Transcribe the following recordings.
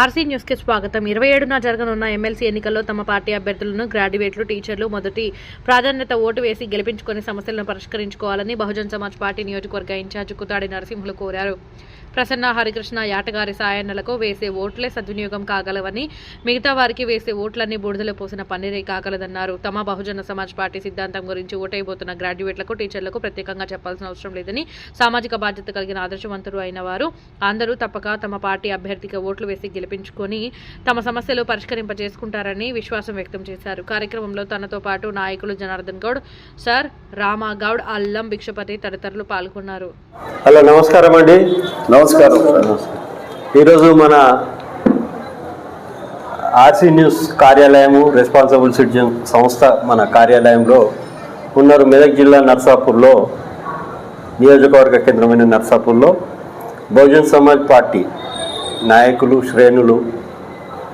RC న్యూస్కి స్వాగతం. ఇరవై ఏడున జరగనున్న ఎమ్మెల్సీ ఎన్నికల్లో తమ పార్టీ అభ్యర్థులను గ్రాడ్యుయేట్లు టీచర్లు మొదటి ప్రాధాన్యత ఓటు వేసి గెలిపించుకొని సమస్యలను పరిష్కరించుకోవాలని బహుజన్ సమాజ్ పార్టీ నియోజకవర్గ ఇన్ఛార్జ్ కుతాడి నరసింహులు కోరారు. ప్రసన్న హరికృష్ణ యాటగారి సాయన్నలకు వేసే ఓట్లే సద్వినియోగం కాగలవని మిగతా వారికి వేసే ఓట్లన్నీ బూడిదలో పోసిన పన్నీరే కాగలదన్నారు. తమ బహుజన సమాజ్ పార్టీ సిద్ధాంతం గురించి ఓటైపోతున్న గ్రాడ్యుయేట్లకు టీచర్లకు ప్రత్యేకంగా చెప్పాల్సిన అవసరం లేదని సామాజిక బాధ్యత కలిగిన ఆదర్శవంతులు అయిన వారు అందరూ తప్పక తమ పార్టీ అభ్యర్థికి ఓట్లు వేసి గెలిపించుకొని తమ సమస్యలు పరిష్కరింపజేసుకుంటారని విశ్వాసం వ్యక్తం చేశారు. కార్యక్రమంలో తనతో పాటు నాయకులు జనార్దన్ గౌడ్ సార్ రామాగౌడ్ అల్లం భిక్షపతి తదితరులు పాల్గొన్నారు. హలో నమస్కారం అండి నమస్కారం. ఈరోజు మన ఆర్సీ న్యూస్ కార్యాలయము రెస్పాన్సిబుల్ సిటిజన్ సంస్థ మన కార్యాలయంలో ఉన్నారు మెదక్ జిల్లా నర్సాపూర్లో నియోజకవర్గ కేంద్రమైన నర్సాపూర్లో బహుజన్ సమాజ్ పార్టీ నాయకులు శ్రేణులు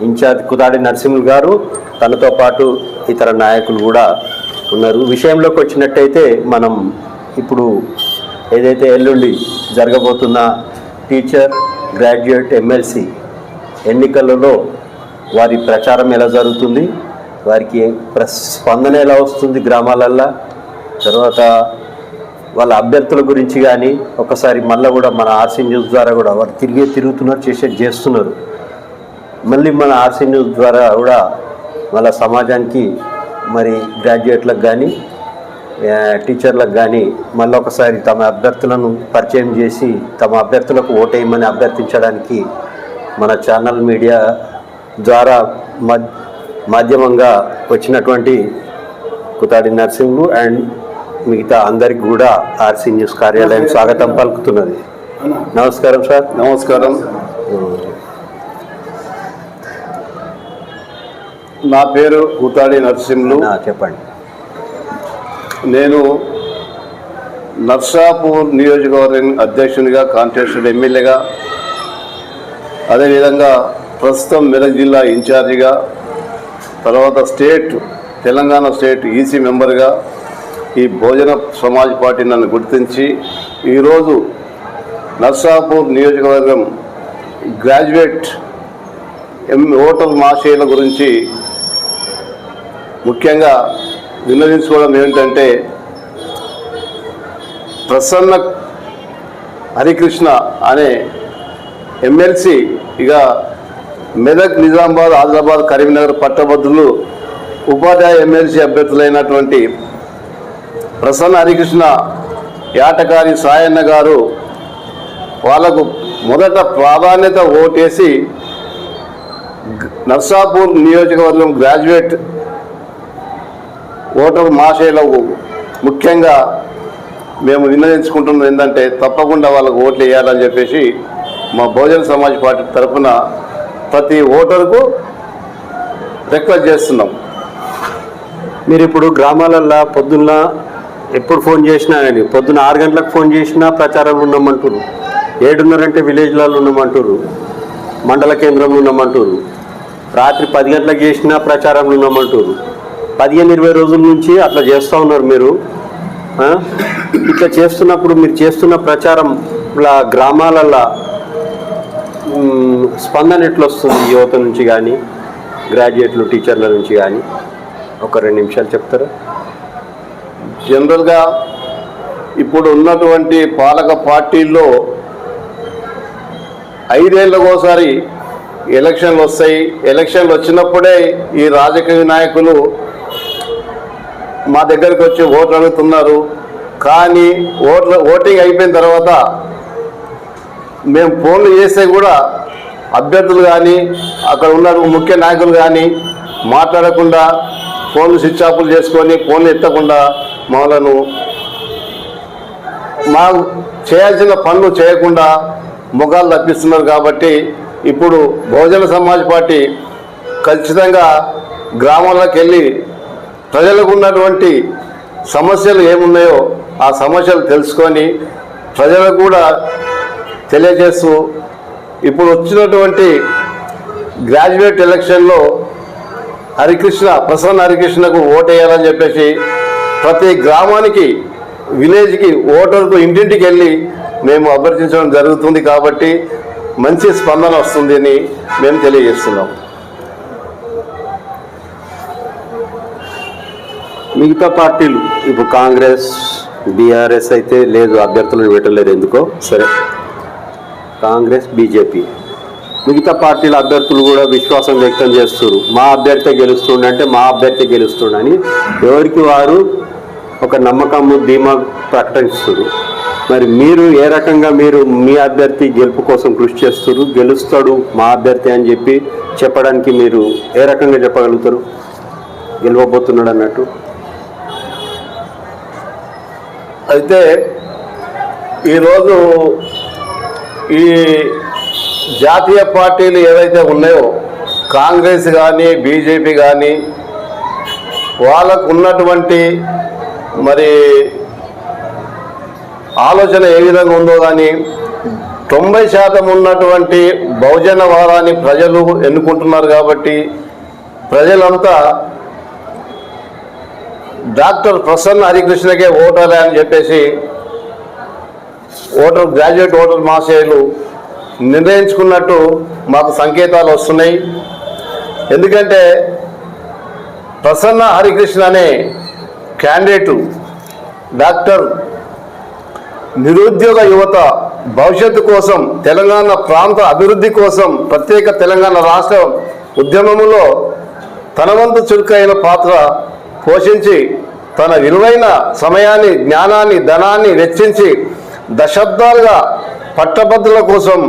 ఇన్ఛార్జ్ కుదాడి నరసింహులు గారు తనతో పాటు ఇతర నాయకులు కూడా ఉన్నారు. విషయంలోకి వచ్చినట్టయితే మనం ఇప్పుడు ఏదైతే ఎల్లుండి జరగబోతున్న టీచర్ గ్రాడ్యుయేట్ ఎమ్మెల్సీ ఎన్నికలలో వారి ప్రచారం ఎలా జరుగుతుంది? వారికి ప్ర స్పందన ఎలా వస్తుంది గ్రామాలల్లో? తర్వాత వాళ్ళ అభ్యర్థుల గురించి కానీ ఒకసారి మళ్ళీ కూడా మన ఆర్సీ న్యూస్ ద్వారా కూడా వారు తిరిగే తిరుగుతున్నారు చేసేది చేస్తున్నారు. మళ్ళీ మన ఆర్సీ న్యూస్ ద్వారా కూడా మళ్ళీ సమాజానికి మరి గ్రాడ్యుయేట్లకు కానీ టీచర్లకు కానీ మళ్ళీ ఒకసారి తమ అభ్యర్థులను పరిచయం చేసి తమ అభ్యర్థులకు ఓటేయమని అభ్యర్థించడానికి మన ఛానల్ మీడియా ద్వారా మాధ్యమంగా వచ్చినటువంటి కుతాడి నర్సింహులు అండ్ మిగతా అందరికి కూడా ఆర్సీ న్యూస్ కార్యాలయం స్వాగతం పలుకుతున్నది. నమస్కారం సార్. నమస్కారం. నా పేరు కూతాడి నరసింహులు. చెప్పండి. నేను నర్సాపూర్ నియోజకవర్గం అధ్యక్షునిగా కాంటెస్టెడ్ ఎమ్మెల్యేగా అదేవిధంగా ప్రస్తుతం మెదక్ జిల్లా ఇన్ఛార్జిగా తర్వాత స్టేట్ తెలంగాణ స్టేట్ ఈసీ మెంబర్గా ఈ భోజన సమాజ్ పార్టీ నన్ను గుర్తించి ఈరోజు నర్సాపూర్ నియోజకవర్గం గ్రాడ్యుయేట్ ఎం ఓటర్ మాషేల గురించి ముఖ్యంగా విన్నవించుకోవడం ఏమిటంటే ప్రసన్న హరికృష్ణ అనే ఎమ్మెల్సీ ఇక మెదక్ నిజామాబాద్ ఆదిలాబాద్ కరీంనగర్ పట్టభద్రులు ఉపాధ్యాయ ఎమ్మెల్సీ అభ్యర్థులైనటువంటి ప్రసన్న హరికృష్ణ యాటకారి సాయన్న గారు వాళ్ళకు మొదట ప్రాధాన్యత ఓటేసి నర్సాపూర్ నియోజకవర్గం గ్రాడ్యుయేట్ ఓటర్ మాషేలకు ముఖ్యంగా మేము విన్నవించుకుంటున్నది ఏంటంటే తప్పకుండా వాళ్ళకు ఓట్లు వేయాలని చెప్పేసి మా బహుజన సమాజ్ పార్టీ తరఫున ప్రతి ఓటరుకు రిక్వెస్ట్ చేస్తున్నాం. మీరు ఇప్పుడు గ్రామాలల్లో పొద్దున్న ఎప్పుడు ఫోన్ చేసినా కానీ పొద్దున్న ఆరు గంటలకు ఫోన్ చేసినా ప్రచారంలో ఉన్నామంటారు ఏడున్నరంటే విలేజ్లలో ఉన్నామంటారు మండల కేంద్రంలో ఉన్నామంటారు రాత్రి పది గంటలకు చేసినా ప్రచారంలో ఉన్నామంటారు పదిహేను ఇరవై రోజుల నుంచి అట్లా చేస్తూ ఉన్నారు మీరు. ఇట్లా చేస్తున్నప్పుడు మీరు చేస్తున్న ప్రచారం ఇలా గ్రామాలల్లో స్పందన ఎట్లా వస్తుంది యువత నుంచి కానీ గ్రాడ్యుయేట్లు టీచర్ల నుంచి కానీ ఒక రెండు నిమిషాలు చెప్తారా? జనరల్గా ఇప్పుడు ఉన్నటువంటి పాలక పార్టీల్లో ఐదేళ్ళకోసారి ఎలక్షన్లు వస్తాయి ఎలక్షన్లు వచ్చినప్పుడే ఈ రాజకీయ నాయకులు మా దగ్గరికి వచ్చి ఓట్లు అడుగుతున్నారు. కానీ ఓట్ల ఓటింగ్ అయిపోయిన తర్వాత మేము ఫోన్లు చేస్తే కూడా అభ్యర్థులు కానీ అక్కడ ఉన్న ముఖ్య నాయకులు కానీ మాట్లాడకుండా ఫోన్లు స్విచ్ ఆఫ్లు చేసుకొని ఫోన్లు ఎత్తకుండా మమ్మలను మా చేయాల్సిన పనులు చేయకుండా ముఖాలు తప్పిస్తున్నారు కాబట్టి ఇప్పుడు బహుజన సమాజ్ పార్టీ ఖచ్చితంగా గ్రామాలకు వెళ్ళి ప్రజలకు ఉన్నటువంటి సమస్యలు ఏమున్నాయో ఆ సమస్యలు తెలుసుకొని ప్రజలకు కూడా తెలియజేస్తూ ఇప్పుడు వచ్చినటువంటి గ్రాడ్యుయేట్ ఎలక్షన్లో హరికృష్ణ ప్రసన్న హరికృష్ణకు ఓటేయాలని చెప్పేసి ప్రతి గ్రామానికి విలేజ్కి ఓటర్కు ఇంటింటికి వెళ్ళి మేము అభ్యర్థించడం జరుగుతుంది కాబట్టి మంచి స్పందన వస్తుందని మేము తెలియజేస్తున్నాం. మిగతా పార్టీలు ఇప్పుడు కాంగ్రెస్ బీఆర్ఎస్ అయితే లేదు అభ్యర్థులను పెట్టలేదు ఎందుకో? సరే. కాంగ్రెస్ బీజేపీ. మిగతా పార్టీల అభ్యర్థులు కూడా విశ్వాసం వ్యక్తం చేస్తున్నారు. మా అభ్యర్థి గెలుస్తుండంటే మా అభ్యర్థి గెలుస్తుండని ఎవరికి వారు ఒక నమ్మకము ధీమా ప్రకటిస్తున్నారు. మరి మీరు ఏ రకంగా మీరు మీ అభ్యర్థి గెలుపు కోసం కృషి చేస్తారు గెలుస్తాడు మా అభ్యర్థి అని చెప్పి చెప్పడానికి మీరు ఏ రకంగా చెప్పగలుగుతారు? గెలవబోతున్నాడు అన్నట్టు. అయితే ఈరోజు ఈ జాతీయ పార్టీలు ఏవైతే ఉన్నాయో కాంగ్రెస్ కానీ బీజేపీ కానీ వాళ్ళకు ఉన్నటువంటి మరి ఆలోచన ఏ విధంగా ఉందో కానీ తొంభై శాతం ఉన్నటువంటి బహుజన వారాన్ని ప్రజలు ఎన్నుకుంటున్నారు కాబట్టి ప్రజలంతా డాక్టర్ ప్రసన్న హరికృష్ణకే ఓటర్లే అని చెప్పేసి ఓటర్ గ్రాడ్యుయేట్ ఓటర్ మహాశయులు నిర్ణయించుకున్నట్టు మాకు సంకేతాలు వస్తున్నాయి. ఎందుకంటే ప్రసన్న హరికృష్ణ అనే క్యాండిడేటు డాక్టర్ నిరుద్యోగ యువత భవిష్యత్తు కోసం తెలంగాణ ప్రాంత అభివృద్ధి కోసం ప్రత్యేక తెలంగాణ రాష్ట్ర ఉద్యమంలో తన వంతు చురుకైన పాత్ర పోషించి తన విలువైన సమయాన్ని జ్ఞానాన్ని ధనాన్ని వెచ్చించి దశాబ్దాలుగా పట్టభద్రుల కోసం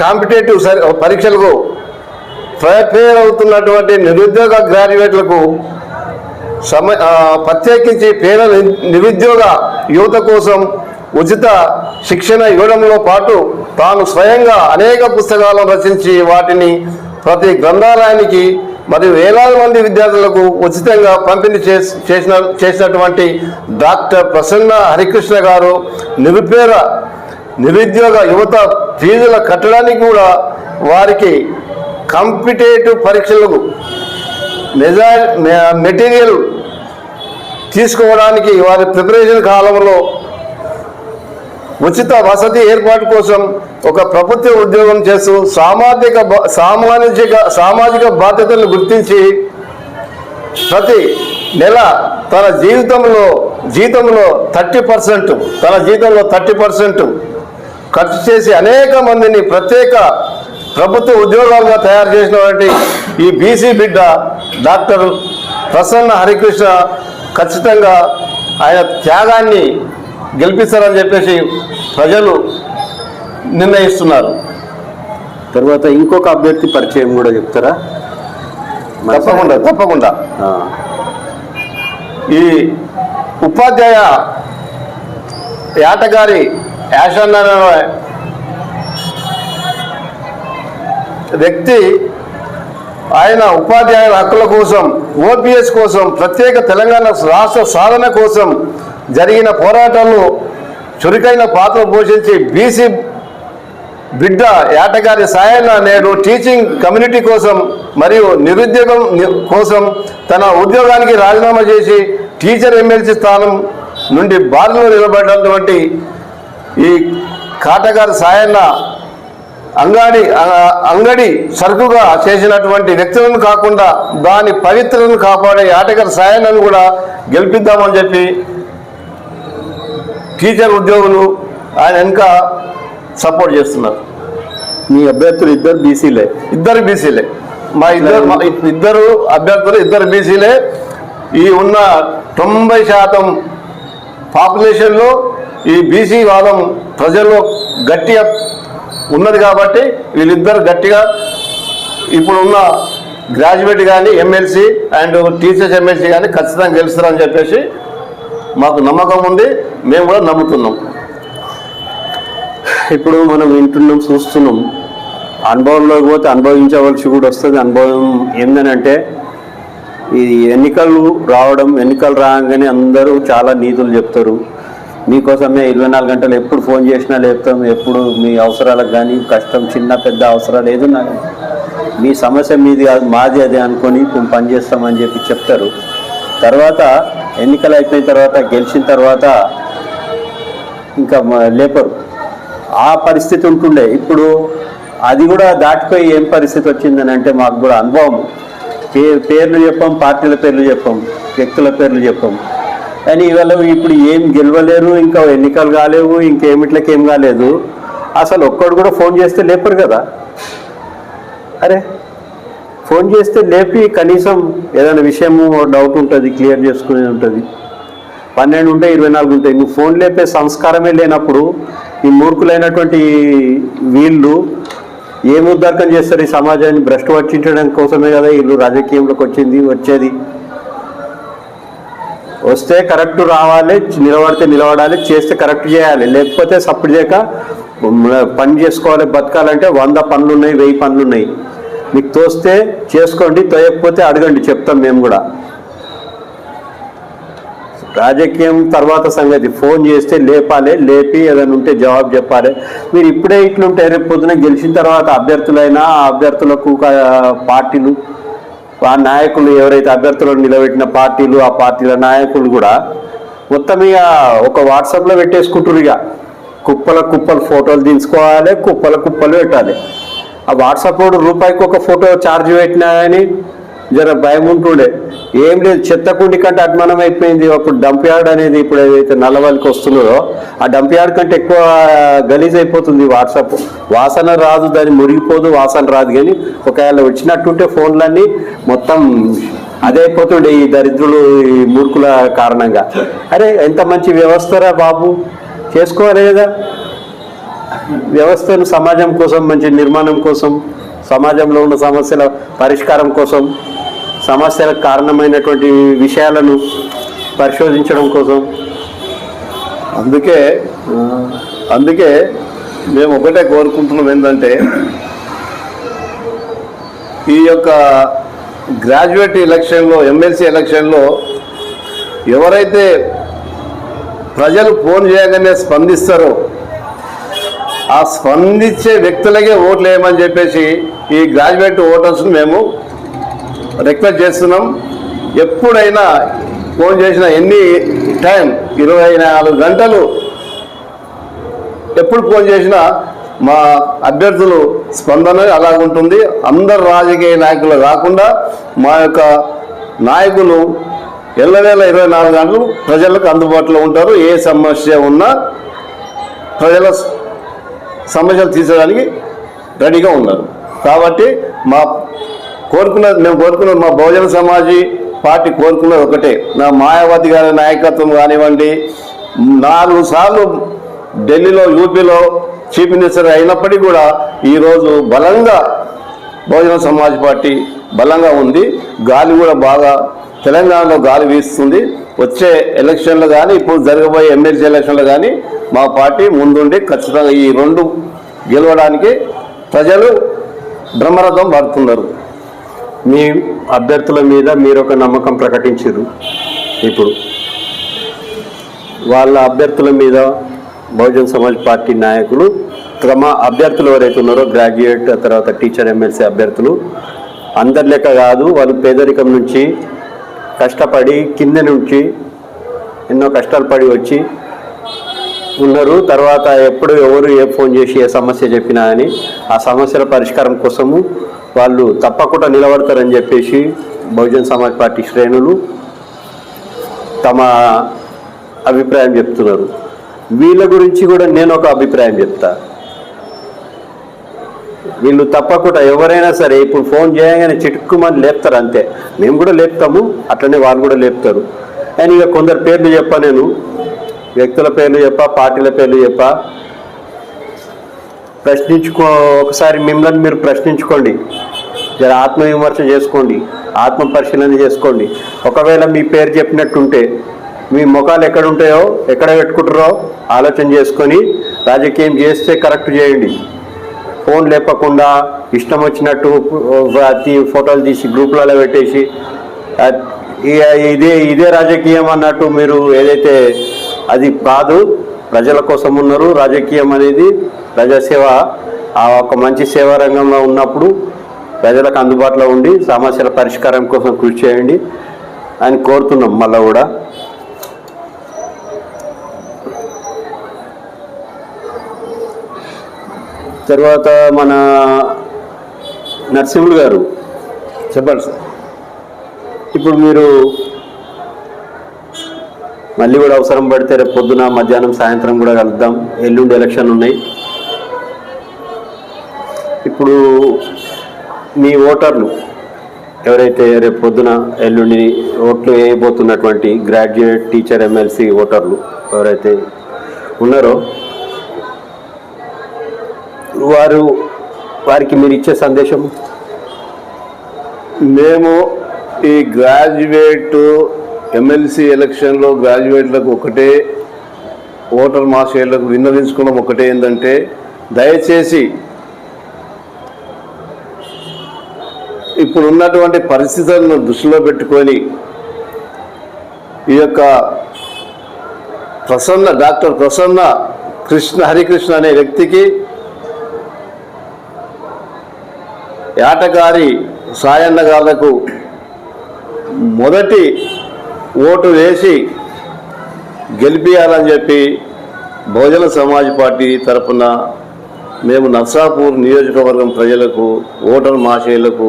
కాంపిటేటివ్ పరీక్షలకు ప్రిపేర్ అవుతున్నటువంటి నిరుద్యోగ గ్రాడ్యుయేట్లకు సమ ప్రత్యేకించి పేద ని- నిరుద్యోగ యువత కోసం ఉచిత శిక్షణ ఇవ్వడంలో పాటు తాను స్వయంగా అనేక పుస్తకాలను రచించి వాటిని ప్రతి గ్రంథాలయానికి మరియు వేలాది మంది విద్యార్థులకు ఉచితంగా పంపిణీ చేసి చేసిన చేసినటువంటి డాక్టర్ ప్రసన్న హరికృష్ణ గారు నిరుపేద నిరుద్యోగ యువత ఫీజుల కట్టడానికి కూడా వారికి కాంపిటేటివ్ పరీక్షలకు మెజా మెటీరియల్ తీసుకోవడానికి వారి ప్రిపరేషన్ కాలంలో ఉచిత వసతి ఏర్పాటు కోసం ఒక ప్రభుత్వ ఉద్యోగం చేస్తూ సామాజిక సామాజిక సామాజిక బాధ్యతలను గుర్తించి ప్రతి నెల తన జీవితంలో జీతంలో థర్టీ పర్సెంట్ తన జీతంలో థర్టీ పర్సెంట్ ఖర్చు చేసి అనేక మందిని ప్రత్యేక ప్రభుత్వ ఉద్యోగాలుగా తయారు చేసినటువంటి ఈ బీసీ బిడ్డ డాక్టర్ ప్రసన్న హరికృష్ణ ఖచ్చితంగా ఆయన త్యాగాన్ని గెలిపిస్తారని చెప్పేసి ప్రజలు నిర్ణయిస్తున్నారు. తర్వాత ఇంకొక అభ్యర్థి పరిచయం కూడా చెప్తారా? తప్పకుండా తప్పకుండా. ఈ ఉపాధ్యాయ యాటగారి యాషన్ అనే వ్యక్తి ఆయన ఉపాధ్యాయుల హక్కుల కోసం ఓపీఎస్ కోసం ప్రత్యేక తెలంగాణ రాష్ట్ర సాధన కోసం జరిగిన పోరాటంలో చురుకైన పాత్ర పోషించి బీసీ బిడ్డ ఏటగారి సాయన్న నేడు టీచింగ్ కమ్యూనిటీ కోసం మరియు నిరుద్యోగం కోసం తన ఉద్యోగానికి రాజీనామా చేసి టీచర్ ఎమ్మెల్సీ స్థానం నుండి బారిలో నిలబడినటువంటి ఈ కాటగారి సాయన్న అంగడి అంగడి సరుకుగా చేసినటువంటి వ్యక్తులను కాకుండా దాని పవిత్రను కాపాడే ఆటగారి సాయన్నను కూడా గెలిపిద్దామని చెప్పి టీచర్ ఉద్యోగులు ఆయన వెనుక సపోర్ట్ చేస్తున్నారు. మీ అభ్యర్థులు ఇద్దరు బీసీలే. ఇద్దరు బీసీలే. మా ఇద్దరు ఇద్దరు అభ్యర్థులు ఇద్దరు బీసీలే. ఈ ఉన్న తొంభై శాతం పాపులేషన్లో ఈ బీసీ వాదం ప్రజల్లో గట్టిగా ఉన్నది కాబట్టి వీళ్ళిద్దరు గట్టిగా ఇప్పుడున్న గ్రాడ్యుయేట్ కానీ ఎమ్మెల్సీ అండ్ టీచర్స్ ఎమ్మెల్సీ కానీ ఖచ్చితంగా గెలుస్తారని చెప్పేసి మాకు నమ్మకం ఉంది మేము కూడా నమ్ముతున్నాం. ఇప్పుడు మనం వింటున్నాం చూస్తున్నాం. అనుభవంలోకి పోతే అనుభవించవలసి కూడా వస్తుంది. అనుభవం ఏందనంటే ఈ ఎన్నికలు రావడం ఎన్నికలు రాగానే అందరూ చాలా నీతులు చెప్తారు. మీకోసమే ఇరవై నాలుగు గంటలు ఎప్పుడు ఫోన్ చేసినా లేపుతాం ఎప్పుడు మీ అవసరాలకు కానీ కష్టం చిన్న పెద్ద అవసరాలు ఏదన్నా మీ సమస్య మీది కాదు మాది అదే అనుకొని మేము పనిచేస్తామని చెప్పి చెప్తారు. తర్వాత ఎన్నికలు అయిపోయిన తర్వాత గెలిచిన తర్వాత ఇంకా లేపరు. ఆ పరిస్థితి ఉంటుండే. ఇప్పుడు అది కూడా దాటిపోయి ఏం పరిస్థితి వచ్చిందని అంటే మాకు కూడా అనుభవం. పే పేర్లు చెప్పాం పార్టీల పేర్లు చెప్పాం వ్యక్తుల పేర్లు చెప్పాం. కానీ ఇవాళ ఇప్పుడు ఏం గెలవలేరు ఇంకా ఎన్నికలు కాలేవు ఇంకేమిట్లకి ఏం కాలేదు. అసలు ఒక్కడు కూడా ఫోన్ చేస్తే లేపరు కదా. అరే ఫోన్ చేస్తే లేపి కనీసం ఏదైనా విషయము డౌట్ ఉంటుంది క్లియర్ చేసుకునేది ఉంటుంది. పన్నెండు ఉంటాయి ఇరవై నాలుగు ఉంటాయి. నువ్వు ఫోన్ లేపే సంస్కారమే లేనప్పుడు ఈ మూర్ఖులైనటువంటి వీళ్ళు ఏం ఉద్దార్కం చేస్తారు ఈ సమాజాన్ని? భ్రష్టు పట్టించడం కోసమే కదా వీళ్ళు రాజకీయంలోకి వచ్చింది వచ్చేది. వస్తే కరెక్ట్ రావాలి నిలబడితే నిలబడాలి చేస్తే కరెక్ట్ చేయాలి. లేకపోతే సప్పుడు చేయక పని చేసుకోవాలి బతకాలంటే వంద పనులు ఉన్నాయి వెయ్యి పనులు ఉన్నాయి మీకు తోస్తే చేసుకోండి తోయకపోతే అడగండి చెప్తాం మేము కూడా. రాజకీయం తర్వాత సంగతి ఫోన్ చేస్తే లేపాలి లేపి ఏదైనా ఉంటే జవాబు చెప్పాలి. మీరు ఇప్పుడే ఇట్లుంటే రేపు పొద్దున గెలిచిన తర్వాత అభ్యర్థులైనా ఆ అభ్యర్థులకు పార్టీలు ఆ నాయకులు ఎవరైతే అభ్యర్థులను నిలబెట్టిన పార్టీలు ఆ పార్టీల నాయకులు కూడా మొత్తం ఇక ఒక వాట్సాప్లో పెట్టేసుకుంటారు ఇక. కుప్పల కుప్పలు ఫోటోలు తీసుకోవాలి కుప్పల కుప్పలు పెట్టాలి. ఆ వాట్సాప్ కూడా రూపాయికి ఒక ఫోటో ఛార్జ్ పెట్టినా కానీ జర భయం ఉంటుండే. ఏం లేదు చెత్త కుండి కంటే అడ్మానం అయిపోయింది. అప్పుడు డంప్ యార్డ్ అనేది ఇప్పుడు ఏదైతే నల్లవల్లికి వస్తున్నదో ఆ డంప్ యార్డ్ కంటే ఎక్కువ గలీజ్ అయిపోతుంది వాట్సాప్. వాసన రాదు దాన్ని మురిగిపోదు వాసన రాదు. కానీ ఒకవేళ వచ్చినట్టుంటే ఫోన్లన్నీ మొత్తం అదే అయిపోతుండే ఈ దరిద్రులు ఈ మూర్ఖుల కారణంగా. అరే ఎంత మంచి వ్యవస్థరా బాబు. చేసుకోవాలి కదా వ్యవస్థను సమాజం కోసం మంచి నిర్మాణం కోసం సమాజంలో ఉన్న సమస్యల పరిష్కారం కోసం సమస్యలకు కారణమైనటువంటి విషయాలను పరిశోధించడం కోసం. అందుకే అందుకే మేము ఒకటే కోరుకుంటున్నాం ఏంటంటే ఈ యొక్క గ్రాడ్యుయేట్ ఎలక్షన్లో ఎమ్మెల్సీ ఎలక్షన్లో ఎవరైతే ప్రజలు ఫోన్ చేయగానే స్పందిస్తారో ఆ స్పందించే వ్యక్తులకే ఓట్లు వేయమని చెప్పేసి ఈ గ్రాడ్యుయేట్ ఓటర్స్ను మేము రిక్వెస్ట్ చేస్తున్నాం. ఎప్పుడైనా ఫోన్ చేసిన ఎన్ని టైం? ఇరవై నాలుగు గంటలు. ఎప్పుడు ఫోన్ చేసినా మా అభ్యర్థులు స్పందన అలాగుంటుంది అందరు రాజకీయ నాయకులు కాకుండా మా యొక్క నాయకులు ఎల్లవేళ ఇరవై నాలుగు గంటలు ప్రజలకు అందుబాటులో ఉంటారు. ఏ సమస్య ఉన్నా ప్రజల సమస్యలు తీర్చడానికి రెడీగా ఉన్నారు. కాబట్టి మా కోరుకున్నది మేము కోరుకున్న మా బహుజన సమాజీ పార్టీ కోరుకున్నది ఒకటే. నా మాయావతి గారి నాయకత్వం కానివ్వండి నాలుగు సార్లు ఢిల్లీలో యూపీలో చీఫ్ మినిస్టర్ అయినప్పటికీ కూడా ఈరోజు బలంగా బహుజన సమాజ్ పార్టీ బలంగా ఉంది. గాలి కూడా బాగా తెలంగాణలో గాలి వీస్తుంది. వచ్చే ఎలక్షన్లు కానీ ఇప్పుడు జరగబోయే ఎమ్మెల్సీ ఎలక్షన్లు కానీ మా పార్టీ ముందుండి ఖచ్చితంగా ఈ రెండు గెలవడానికి ప్రజలు బ్రహ్మరథం పడుతున్నారు. మీ అభ్యర్థుల మీద మీరు ఒక నమ్మకం ప్రకటించారు ఇప్పుడు. వాళ్ళ అభ్యర్థుల మీద బహుజన్ సమాజ్ పార్టీ నాయకులు తమ అభ్యర్థులు ఎవరైతే ఉన్నారో గ్రాడ్యుయేట్ తర్వాత టీచర్ ఎమ్మెల్సీ అభ్యర్థులు అందరి లెక్క కాదు వాళ్ళు పేదరికం నుంచి కష్టపడి కింద నుంచి ఎన్నో కష్టాలు పడి వచ్చి ఉన్నారు. తర్వాత ఎప్పుడు ఎవరు ఏ ఫోన్ చేసి ఏ సమస్య చెప్పినా అని ఆ సమస్యల పరిష్కారం కోసము వాళ్ళు తప్పకుండా నిలబడతారని చెప్పేసి బహుజన్ సమాజ్ పార్టీ శ్రేణులు తమ అభిప్రాయం చెప్తున్నారు. వీళ్ళ గురించి కూడా నేను ఒక అభిప్రాయం చెప్తాను వీళ్ళు తప్పకుండా ఎవరైనా సరే ఇప్పుడు ఫోన్ చేయగానే చిటుక్కుమని లేపుతారు అంతే. మేము కూడా లేపుతాము అట్లనే వాళ్ళు కూడా లేపుతారు. కానీ ఇక కొందరు పేర్లు చెప్పా నేను. వ్యక్తుల పేర్లు చెప్పా పార్టీల పేర్లు చెప్పా. ప్రశ్నించుకో ఒకసారి మిమ్మల్ని మీరు ప్రశ్నించుకోండి. జర ఆత్మవిమర్శ చేసుకోండి ఆత్మ పరిశీలన చేసుకోండి. ఒకవేళ మీ పేరు చెప్పినట్టుంటే మీ ముఖాలు ఎక్కడ ఉంటాయో ఎక్కడ పెట్టుకుంటారో ఆలోచన చేసుకొని రాజకీయం చేస్తే కరెక్ట్ చేయండి. ఫోన్ లేపకుండా ఇష్టం వచ్చినట్టు ప్రతి ఫోటోలు తీసి గ్రూపులలో పెట్టేసి ఇదే ఇదే రాజకీయం అన్నట్టు మీరు ఏదైతే అది కాదు ప్రజల కోసం ఉన్నారు రాజకీయం అనేది ప్రజాసేవ ఆ ఒక మంచి సేవా రంగంలో ఉన్నప్పుడు ప్రజలకు అందుబాటులో ఉండి సమస్యల పరిష్కారం కోసం కృషి చేయండి అని కోరుతున్నాం మళ్ళీ కూడా. తర్వాత మన నరసింహులు గారు. చెప్పండి సార్. ఇప్పుడు మీరు మళ్ళీ కూడా అవసరం పడితే రేపు పొద్దున మధ్యాహ్నం సాయంత్రం కూడా కలుద్దాం. ఎల్లుండి ఎలక్షన్ ఉన్నాయి. ఇప్పుడు మీ ఓటర్లు ఎవరైతే రేపు పొద్దున ఎల్లుండి ఓట్లు వేయబోతున్నటువంటి గ్రాడ్యుయేట్ టీచర్ ఎమ్మెల్సీ ఓటర్లు ఎవరైతే ఉన్నారో వారు వారికి మీరు ఇచ్చే సందేశం? మేము ఈ గ్రాడ్యుయేట్ ఎమ్మెల్సీ ఎలక్షన్లో గ్రాడ్యుయేట్లకు ఒకటే ఓటర్ మాస్టర్లకు విన్నవించుకోవడం ఒకటే ఏంటంటే దయచేసి ఇప్పుడు ఉన్నటువంటి పరిస్థితులను దృష్టిలో పెట్టుకొని ఈ యొక్క ప్రసన్న డాక్టర్ ప్రసన్న కృష్ణ హరికృష్ణ అనే వ్యక్తికి ఏటగారి సాయన్న గారులకు మొదటి ఓటు వేసి గెలిపియాలని చెప్పి బహుజన సమాజ్ పార్టీ తరఫున మేము నర్సాపూర్ నియోజకవర్గం ప్రజలకు ఓటర్ మాషేలకు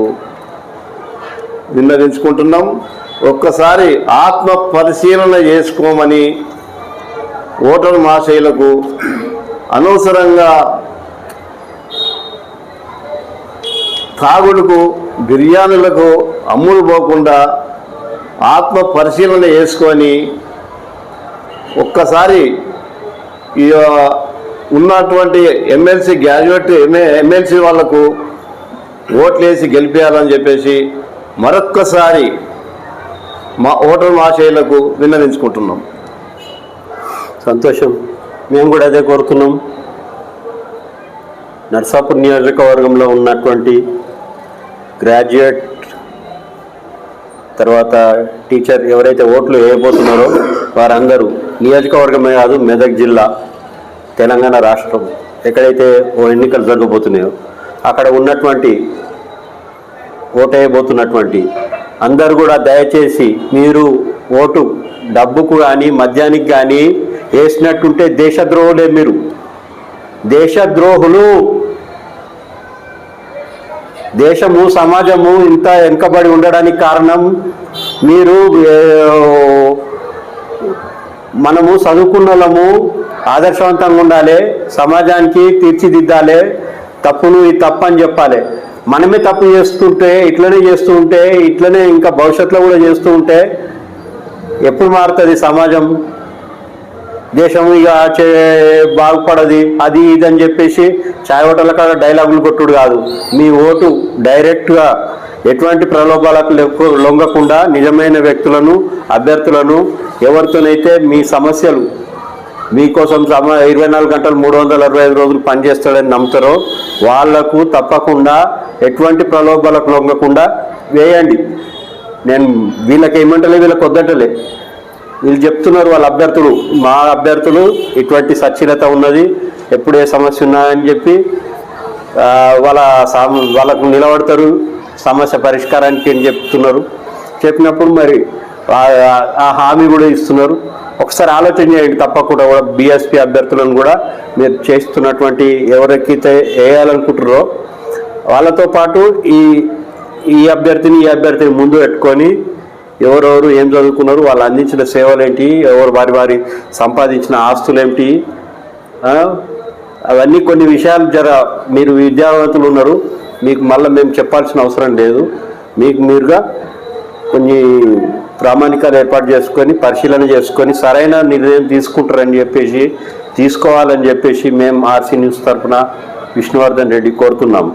విన్నవించుకుంటున్నాం. ఒక్కసారి ఆత్మ పరిశీలన చేసుకోమని ఓటర్ మాషేలకు అనవసరంగా తాగుడుకు బిర్యానీలకు అమ్ములు పోకుండా ఆత్మ పరిశీలన చేసుకొని ఒక్కసారి ఈ ఉన్నటువంటి ఎమ్మెల్సీ గ్రాడ్యుయేట్ ఎంఏ ఎమ్మెల్సీ వాళ్ళకు ఓట్లేసి గెలిపేయాలని చెప్పేసి మరొక్కసారి మా ఓటర్ మాషేయులకు విన్నవించుకుంటున్నాం. సంతోషం. మేము కూడా అదే కోరుతున్నాం. నర్సాపూర్ నియోజకవర్గంలో ఉన్నటువంటి గ్రాడ్యుయేట్ తర్వాత టీచర్ ఎవరైతే ఓట్లు వేయబోతున్నారో వారందరూ నియోజకవర్గమే కాదు మెదక్ జిల్లా తెలంగాణ రాష్ట్రం ఎక్కడైతే ఓ ఎన్నికలు జరగబోతున్నాయో అక్కడ ఉన్నటువంటి ఓటేయబోతున్నటువంటి అందరు కూడా దయచేసి మీరు ఓటు డబ్బుకు కానీ మద్యానికి కానీ వేసినట్టుంటే దేశద్రోహులే మీరు. దేశద్రోహులు. దేశము సమాజము ఇంత వెనుకబడి ఉండడానికి కారణం మీరు మనము చదువుకున్న వాళ్ళము ఆదర్శవంతంగా ఉండాలి సమాజానికి తీర్చిదిద్దాలి తప్పును ఇది తప్పు అని చెప్పాలి. మనమే తప్పు చేస్తుంటే ఇట్లనే చేస్తూ ఉంటే ఇట్లనే ఇంకా భవిష్యత్తులో కూడా చేస్తూ ఉంటే ఎప్పుడు మారుతుంది సమాజం? దేశం ఇక చే- బాగుపడది అది ఇది అని చెప్పేసి చాయ్ హోటళ్ళ కాడ డైలాగులు కొట్టుడు కాదు. మీ ఓటు డైరెక్ట్గా ఎటువంటి ప్రలోభాలకు లొంగకుండా నిజమైన వ్యక్తులను అభ్యర్థులను ఎవరితోనైతే మీ సమస్యలు మీకోసం సమ ఇరవై నాలుగు గంటలు మూడు వందల అరవై ఐదు రోజులు పనిచేస్తాడని నమ్ముతారో వాళ్ళకు తప్పకుండా ఎటువంటి ప్రలోభాలకు లొంగకుండా వేయండి. నేను వీళ్ళకి ఏమంటలే వీళ్ళకి వద్దంటలే వీళ్ళు చెప్తున్నారు వాళ్ళ అభ్యర్థులు మా అభ్యర్థులు ఇటువంటి సచ్ఛీలత ఉన్నది ఎప్పుడు ఏ సమస్య ఉన్నాయని చెప్పి వాళ్ళ వాళ్ళకు నిలబడతారు సమస్య పరిష్కారానికి అని చెప్తున్నారు. చెప్పినప్పుడు మరి ఆ- హామీ కూడా ఇస్తున్నారు. ఒకసారి ఆలోచన చేయండి తప్పకుండా కూడా బీఎస్పీ అభ్యర్థులను కూడా మీరు చేస్తున్నటువంటి ఎవరికైతే వేయాలనుకుంటున్నారో వాళ్ళతో పాటు ఈ ఈ అభ్యర్థిని ఈ అభ్యర్థిని ముందు పెట్టుకొని ఎవరెవరు ఏం చదువుకున్నారు వాళ్ళు అందించిన సేవలు ఏంటి ఎవరు వారి వారి సంపాదించిన ఆస్తులు అవన్నీ కొన్ని విషయాలు జర మీరు విద్యావంతులు ఉన్నారు మీకు మళ్ళీ మేము చెప్పాల్సిన అవసరం లేదు. మీకు మీరుగా కొన్ని ప్రామాణికాలు ఏర్పాటు చేసుకొని పరిశీలన చేసుకొని సరైన నిర్ణయం తీసుకుంటారని చెప్పేసి తీసుకోవాలని చెప్పేసి మేము ఆర్సీ న్యూస్ తరఫున విష్ణువర్ధన్ రెడ్డి కోరుతున్నాం.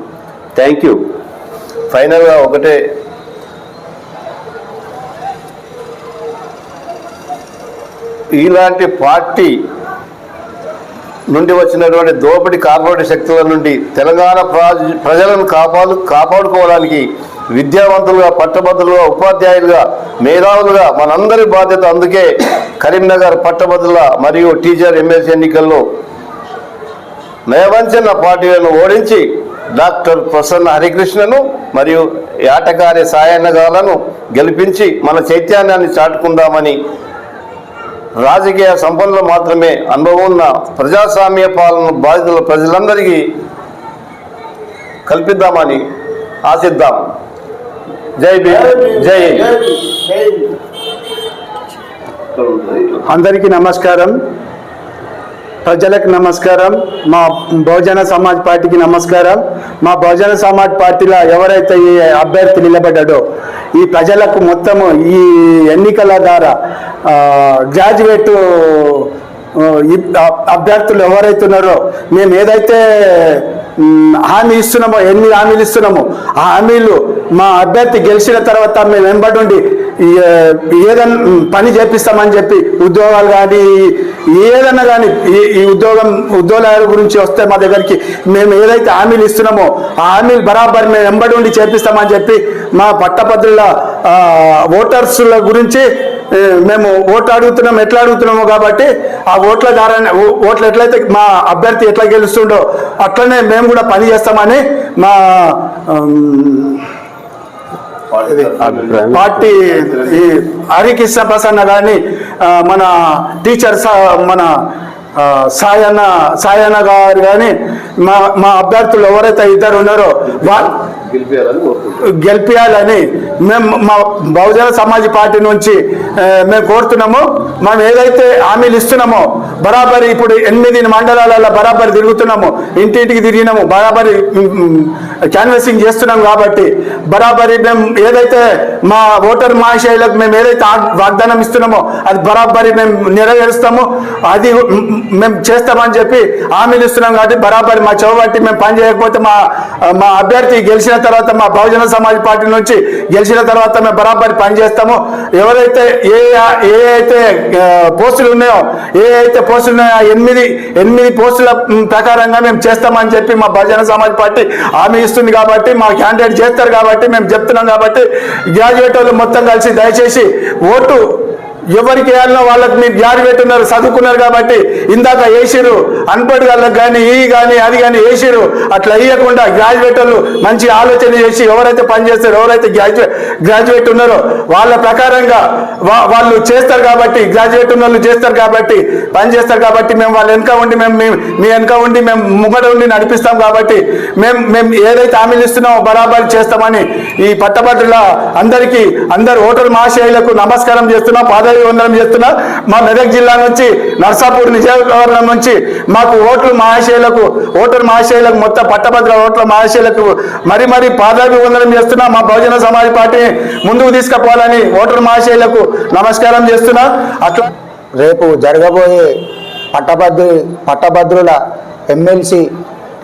Thank you. ఫైనల్గా ఒకటే ఇలాంటి పార్టీ నుండి వచ్చినటువంటి దోపిడీ కార్పొరేట్ శక్తుల నుండి తెలంగాణ ప్రజలను కాపాడు కాపాడుకోవడానికి విద్యావంతులుగా పట్టభద్రులుగా ఉపాధ్యాయులుగా మేధావులుగా మనందరి బాధ్యత అందుకే కరీంనగర్ పట్టభద్రుల మరియు టీచర్ ఎమ్మెల్సీ ఎన్నికల్లో నయవంచన పార్టీలను ఓడించి డాక్టర్ ప్రసన్న హరికృష్ణను మరియు యాటగారి సాయన్నగాలను గెలిపించి మన చైతన్యాన్ని చాటుకుందామని రాజకీయ సంపన్నులు మాత్రమే అనుభవం ఉన్న ప్రజాస్వామ్య పాలన బాధితుల ప్రజలందరికీ కల్పిద్దామని ఆశిద్దాం. జై భీమ్ జై హింద్. అందరికీ నమస్కారం. ప్రజలకు నమస్కారం. మా బహుజన సమాజ్ పార్టీకి నమస్కారం. మా బహుజన సమాజ్ పార్టీలో ఎవరైతే ఈ అభ్యర్థి నిలబడ్డాడో ఈ ప్రజలకు మొత్తము ఈ ఎన్నికల ద్వారా ఆ, గ్రాడ్యుయేట్ అభ్యర్థులు ఎవరైతున్నారో మేము ఏదైతే హామీ ఇస్తున్నామో ఎన్ని హామీలు ఇస్తున్నామో ఆ హామీలు మా అభ్యర్థి గెలిచిన తర్వాత మేము వెంబడి ఏదన్నా పని చేపిస్తామని చెప్పి ఉద్యోగాలు కానీ ఏదన్నా కానీ ఈ ఉద్యోగం ఉద్యోగాల గురించి వస్తే మా దగ్గరికి మేము ఏదైతే హామీలు ఇస్తున్నామో ఆ హామీలు బరాబర్ మేము వెంబడి ఉండి చేపిస్తామని చెప్పి మా పట్టభద్రుల ఓటర్స్ల గురించి మేము ఓట్లు అడుగుతున్నాం ఎట్లా అడుగుతున్నామో కాబట్టి ఆ ఓట్ల ద్వారా ఓట్లు ఎట్లయితే మా అభ్యర్థి ఎట్లా గెలుస్తుండో అట్లనే మేము కూడా పని చేస్తామని మా అభిప్రాయం పార్టీ ఈ హరికృష్ణ ప్రసన్న గారిని మన టీచర్ మన సాయన్న సాయన్న గారు కానీ మా మా అభ్యర్థులు ఎవరైతే ఇద్దరు ఉన్నారో వా గెలిపించాలని మేము మా బహుజన సమాజ్ పార్టీ నుంచి మేము కోరుతున్నాము. మనం ఏదైతే హామీలు ఇస్తున్నామో బరాబరి ఇప్పుడు ఎనిమిది మండలాలలో బరాబరి తిరుగుతున్నాము. ఇంటింటికి తిరిగినాము బరాబరి క్యాన్వసింగ్ చేస్తున్నాం కాబట్టి బరాబరి మేము ఏదైతే మా ఓటర్ మహాశైలకు మేము ఏదైతే వాగ్దానం ఇస్తున్నామో అది బరాబరి మేము నెరవేరుస్తాము. అది మేము చేస్తామని చెప్పి హామీలు ఇస్తున్నాం కాబట్టి బరాబరి మా చౌబట్టి మేము పని చేయకపోతే మా మా అభ్యర్థి గెలిచిన తర్వాత మా బహుజన సమాజ్ పార్టీ నుంచి గెలిచిన తర్వాత మేము బరాబరి పనిచేస్తాము. ఎవరైతే ఏ ఏ అయితే పోస్టులు ఉన్నాయో ఏ అయితే పోస్టులు ఉన్నాయో ఎనిమిది ఎనిమిది పోస్టుల ప్రకారంగా మేము చేస్తామని చెప్పి మా బహుజన సమాజ్ పార్టీ హామీ ఇస్తుంది కాబట్టి మా క్యాండిడేట్ చేస్తారు కాబట్టి మేము చెప్తున్నాం కాబట్టి గ్రాడ్యుయేట్ వాళ్ళు మొత్తం కలిసి దయచేసి ఓటు ఎవరికి వేయాలనో వాళ్ళకి మీరు జారి పెట్టున్నారు చదువుకున్నారు కాబట్టి ఇందాక వేసిరు అన్పడ్ వాళ్ళకి కానీ ఈ కానీ అది కానీ వేసిరు అట్లా వేయకుండా గ్రాడ్యుయేట్ వాళ్ళు మంచి ఆలోచన చేసి ఎవరైతే పనిచేస్తారో ఎవరైతే గ్రాడ్యుయేట్ గ్రాడ్యుయేట్ ఉన్నారో వాళ్ళ ప్రకారంగా వా- వాళ్ళు చేస్తారు కాబట్టి గ్రాడ్యుయేట్ ఉన్న వాళ్ళు చేస్తారు కాబట్టి పని చేస్తారు కాబట్టి మేము వాళ్ళ వెనక ఉండి మేము మీ- మీ వెనక ఉండి మేము ముంగట ఉండి నడిపిస్తాం కాబట్టి మేము మేము ఏదైతే హామీలు ఇస్తున్నామో బరాబర్ చేస్తామని ఈ పట్టభద్రుల అందరికీ అందరు హోటల్ మహాశైలకు నమస్కారం చేస్తున్నాం పాదవి వందనం చేస్తున్నా. మా మెదక్ జిల్లా నుంచి నర్సాపూర్ నియోజకవర్గం నుంచి మాకు ఓట్లు మహాశయులకు ఓటర్ మహాశయులకు మొత్తం పట్టభద్ర ఓట్ల మహాశయులకు మరి మరి పాదాభి వందనం చేస్తున్నా. మా బహుజన సమాజ్ పార్టీని ముందుకు తీసుకుపోవాలని ఓటర్ మహాశయులకు నమస్కారం చేస్తున్నా. అట్లా రేపు జరగబోయే పట్టభద్రు పట్టభద్రుల ఎమ్మెల్సీ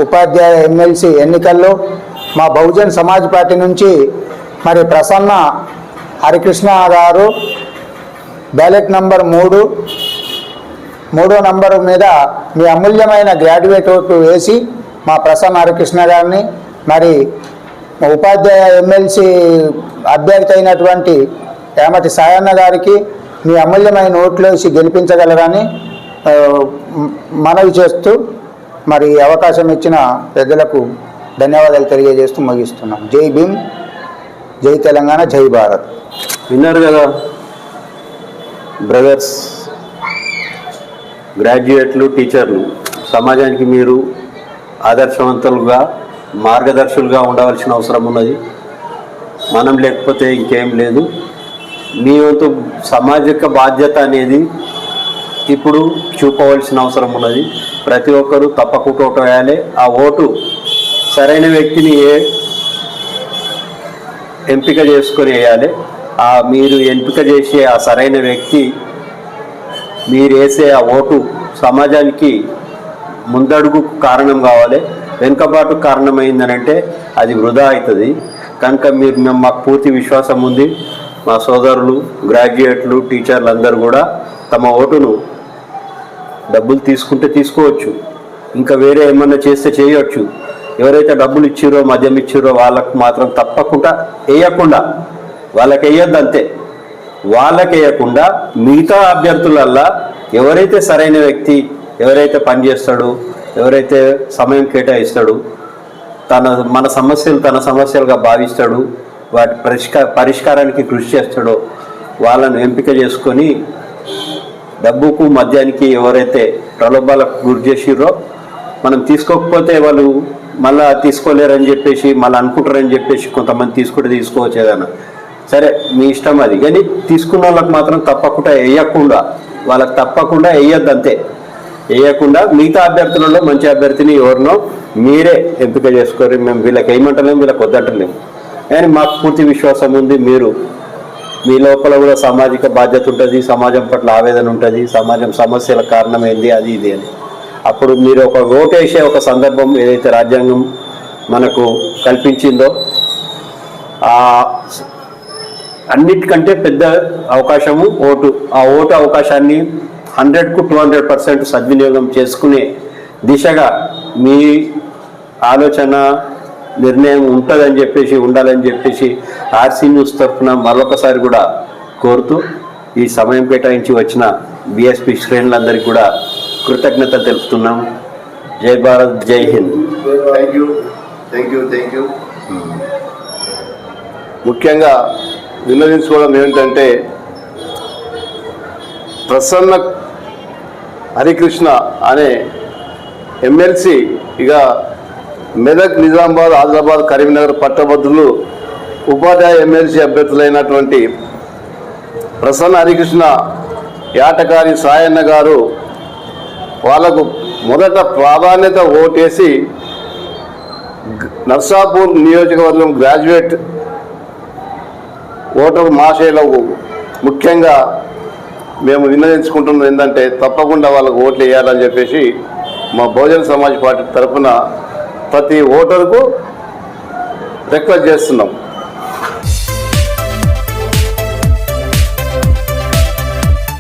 ఉపాధ్యాయ ఎమ్మెల్సీ ఎన్నికల్లో మా బహుజన్ సమాజ్ పార్టీ నుంచి మరి ప్రసన్న హరికృష్ణ గారు బ్యాలెట్ నంబర్ మూడు. మూడో నంబరు మీద మీ అమూల్యమైన గ్రాడ్యుయేట్ ఓటు వేసి మా ప్రసన్న హరికృష్ణ గారిని మరి ఉపాధ్యాయ ఎమ్మెల్సీ అభ్యర్థి అయినటువంటి ఏమటి సాయన్న గారికి మీ అమూల్యమైన ఓట్లు వేసి గెలిపించగలరని మనవి చేస్తూ మరి అవకాశం ఇచ్చిన పెద్దలకు ధన్యవాదాలు తెలియజేస్తూ ముగిస్తున్నాం. జై భీమ్ జై తెలంగాణ జై భారత్. విన్నారు కదా. బ్రదర్స్ గ్రాడ్యుయేట్లు టీచర్లు సమాజానికి మీరు ఆదర్శవంతులుగా మార్గదర్శులుగా ఉండవలసిన అవసరం ఉన్నది. మనం లేకపోతే ఇంకేం లేదు. మీ వంతు సామాజిక బాధ్యత అనేది ఇప్పుడు చూపవలసిన అవసరం ఉన్నది. ప్రతి ఒక్కరూ తప్పకుండా ఓటు వేయాలి. ఆ ఓటు సరైన వ్యక్తిని ఏ ఎంపిక చేసుకొని వేయాలి. ఆ మీరు ఎంపిక చేసే ఆ సరైన వ్యక్తి మీరేసే ఆ ఓటు సమాజానికి ముందడుగు కారణం కావాలి వెనుకబాటు కారణమైందనంటే అది వృధా అవుతుంది. కనుక మీరు మేము మాకు పూర్తి విశ్వాసం ఉంది. మా సోదరులు గ్రాడ్యుయేట్లు టీచర్లు అందరూ కూడా తమ ఓటును డబ్బులు తీసుకుంటే తీసుకోవచ్చు. ఇంకా వేరే ఏమన్నా చేస్తే చేయవచ్చు ఎవరైతే డబ్బులు ఇచ్చిరో మద్యం ఇచ్చిరో వాళ్ళకు మాత్రం తప్పకుండా వేయకుండా వాళ్ళకి వేయొద్దు అంతే వాళ్ళకి వేయకుండా మిగతా అభ్యర్థులల్లా ఎవరైతే సరైన వ్యక్తి ఎవరైతే పనిచేస్తాడు ఎవరైతే సమయం కేటాయిస్తాడు తన మన సమస్యలు తన సమస్యలుగా భావిస్తాడు వాటి పరిష్కార పరిష్కారానికి కృషి చేస్తాడో వాళ్ళను ఎంపిక చేసుకొని డబ్బుకు మద్యానికి ఎవరైతే ప్రలోభాలకు గురి చేసిర్రో మనం తీసుకోకపోతే వాళ్ళు మళ్ళీ తీసుకోలేరని చెప్పేసి మళ్ళీ అనుకుంటారని చెప్పేసి కొంతమంది తీసుకుంటే తీసుకోవచ్చేదన్నా సరే మీ ఇష్టం అది. కానీ తీసుకున్న వాళ్ళకి మాత్రం తప్పకుండా వేయకుండా వాళ్ళకి తప్పకుండా వేయద్దు అంతే. వేయకుండా మిగతా అభ్యర్థులలో మంచి అభ్యర్థిని ఎవరినో మీరే ఎంపిక చేసుకోరు. మేము వీళ్ళకి వేయమంటలేము వీళ్ళకి వద్దంటలేము కానీ మాకు పూర్తి విశ్వాసం ఉంది మీరు మీ లోపల కూడా సామాజిక బాధ్యత ఉంటుంది సమాజం పట్ల ఆవేదన ఉంటుంది సమాజం సమస్యల కారణం ఏంది అది ఇది అని. అప్పుడు మీరు ఒక ఓటేసే ఒక సందర్భం ఏదైతే రాజ్యాంగం మనకు కల్పించిందో ఆ అన్నిటికంటే పెద్ద అవకాశము ఓటు. ఆ ఓటు అవకాశాన్ని హండ్రెడ్కు టూ హండ్రెడ్ పర్సెంట్ సద్వినియోగం చేసుకునే దిశగా మీ ఆలోచన నిర్ణయం ఉంటుందని చెప్పేసి ఉండాలని చెప్పేసి ఆర్సీ న్యూస్ తరఫున మరొకసారి కూడా కోరుతూ ఈ సమయం కేటాయించి వచ్చిన బిఎస్పి శ్రేణులందరికీ కూడా కృతజ్ఞత తెలుపుతున్నాం. జై భారత్ జై Hind. Thank you thank you thank you ముఖ్యంగా విన్నవించుకోవడం ఏమిటంటే ప్రసన్న హరికృష్ణ అనే ఎమ్మెల్సీ ఇక మెదక్ నిజామాబాద్ ఆదిలాబాద్ కరీంనగర్ పట్టభద్రులు ఉపాధ్యాయ ఎమ్మెల్సీ అభ్యర్థులైనటువంటి ప్రసన్న హరికృష్ణ యాటకారి సాయన్న గారు వాళ్ళకు మొదట ప్రాధాన్యత ఓటేసి నర్సాపూర్ నియోజకవర్గం గ్రాడ్యుయేట్ ఓటర్ మహాశయులకు ముఖ్యంగా మేము విన్నవించుకుంటున్నది ఏంటంటే తప్పకుండా వాళ్ళకు ఓట్లు వేయాలని చెప్పేసి మా బహుజన సమాజ్ పార్టీ తరఫున ప్రతి ఓటరుకు రిక్వెస్ట్ చేస్తున్నాం.